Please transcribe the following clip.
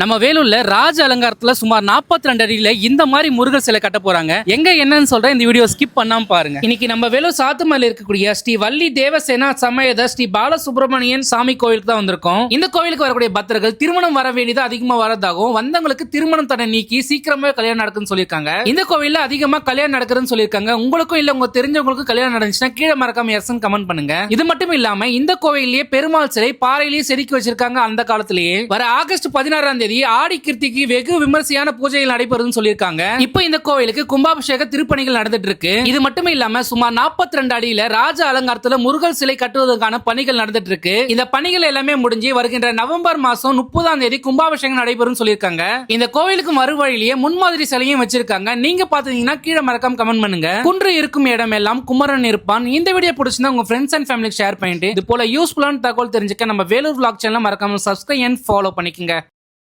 நம்ம வேலூர்ல ராஜ அலங்காரத்துல சுமார் 42 ரெண்டு அடியில இந்த மாதிரி முருகர் சிலை கட்ட போறாங்க. எங்க என்னன்னு சொல்றேன் இந்த வீடியோ ஸ்கிப் பண்ணாம பாருங்க. இன்னைக்கு நம்ம வேலூர் சாத்துமலையில் இருக்கக்கூடிய ஸ்ரீ வள்ளி தேவசேனா சமயத ஸ்ரீ பாலசுப்ரமணியன் சாமி கோவிலுக்கு தான் வந்திருக்கோம். இந்த கோவிலுக்கு வரக்கூடிய பக்தர்கள் திருமணம் வர வேண்டியது அதிகமா வரதாகவும் வந்தவங்களுக்கு திருமணம் தடை நீக்கி சீக்கிரமே கல்யாணம் நடக்குன்னு சொல்லியிருக்காங்க. இந்த கோவில்ல அதிகமா கல்யாணம் நடக்குதுன்னு சொல்லியிருக்காங்க. உங்களுக்கும் இல்ல உங்க தெரிஞ்சவங்களுக்கும் கல்யாணம் நடந்துச்சுன்னா கீழே மறக்காம எஸ்ன்னு கமெண்ட் பண்ணுங்க. இது மட்டும் இல்லாம இந்த கோவிலேயே பெருமாள் சிலை பாறையிலேயே செதுக்கி வச்சிருக்காங்க அந்த காலத்திலேயே. வர ஆகஸ்ட் பதினாறாம் தேதி ஆடி கிருத்திக்கு வெகு விமர்சையான பூஜைகள் நடைபெறுதுன்னு சொல்லியிருக்காங்க. இப்போ இந்த கோவிலுக்கு கும்பாபிஷேக திருப்பணிகள் நடந்துட்டு இருக்கு இது மட்டுமே இல்லாம சுமார் 42 ரெண்டு அடியில ராஜ அலங்காரத்துல முருகல் சிலை கட்டுவதற்கான பணிகள் நடந்துட்டு இருக்கு இந்த பணிகள் எல்லாமே முடிஞ்சு வருகின்ற நவம்பர் மாசம் முப்பதாம் தேதி கும்பாபிஷேகம் நடைபெறும் சொல்லியிருக்காங்க. இந்த கோவிலுக்கு மறுவழியிலேயே முன்மாதிரி சிலையும் வச்சிருக்காங்க. நீங்க பாத்தீங்கன்னா கீழே மறக்காம கமெண்ட் பண்ணுங்க. குன்று இருக்கும் இடம் எல்லாம் குமரன் இருப்பான். இந்த வீடியோ பிடிச்சிருந்தா உங்க ஃப்ரெண்ட்ஸ் அண்ட் ஃபேமிலிக்கு ஷேர் பண்ணிட்டு இது போல யூஸ்ஃபுல்லான தகவல் தெரிஞ்சுக்க நம்ம வேலூர் vlog சேனல் மறக்காம சப்ஸ்கிரைப் அண்ட் ஃபாலோ பண்ணிக்கங்க.